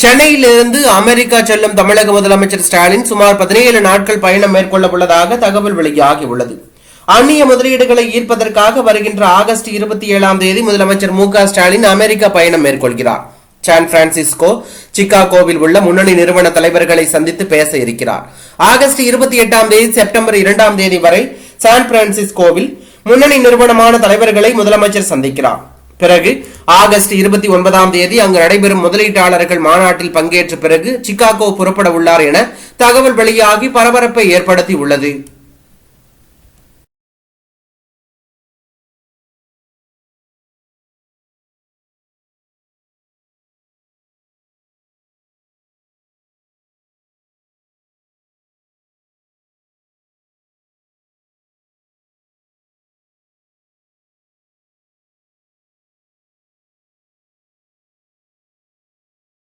சென்னையிலிருந்து அமெரிக்கா செல்லும் தமிழக முதலமைச்சர் ஸ்டாலின் சுமார் பதினேழு நாட்கள் பயணம் மேற்கொள்ள உள்ளதாக தகவல் வெளியாகியுள்ளது. அந்நிய முதலீடுகளை ஈர்ப்பதற்காக வருகின்ற ஆகஸ்ட் இருபத்தி ஏழாம் தேதி முதலமைச்சர் மு ஸ்டாலின் அமெரிக்கா பயணம் மேற்கொள்கிறார். சான் பிரான்சிஸ்கோ சிகாகோவில் உள்ள முன்னணி நிறுவன தலைவர்களை சந்தித்து பேச இருக்கிறார். ஆகஸ்ட் இருபத்தி எட்டாம் தேதி செப்டம்பர் இரண்டாம் தேதி வரை சான் பிரான்சிஸ்கோவில் முன்னணி நிறுவனமான தலைவர்களை முதலமைச்சர் சந்திக்கிறார். பிறகு ஆகஸ்ட் இருபத்தி ஒன்பதாம் தேதி அங்கு நடைபெறும் முதலீட்டாளர்கள் மாநாட்டில் பங்கேற்ற பிறகு சிகாகோ புறப்பட உள்ளார் என தகவல் வெளியாகி பரபரப்பை ஏற்படுத்தி உள்ளது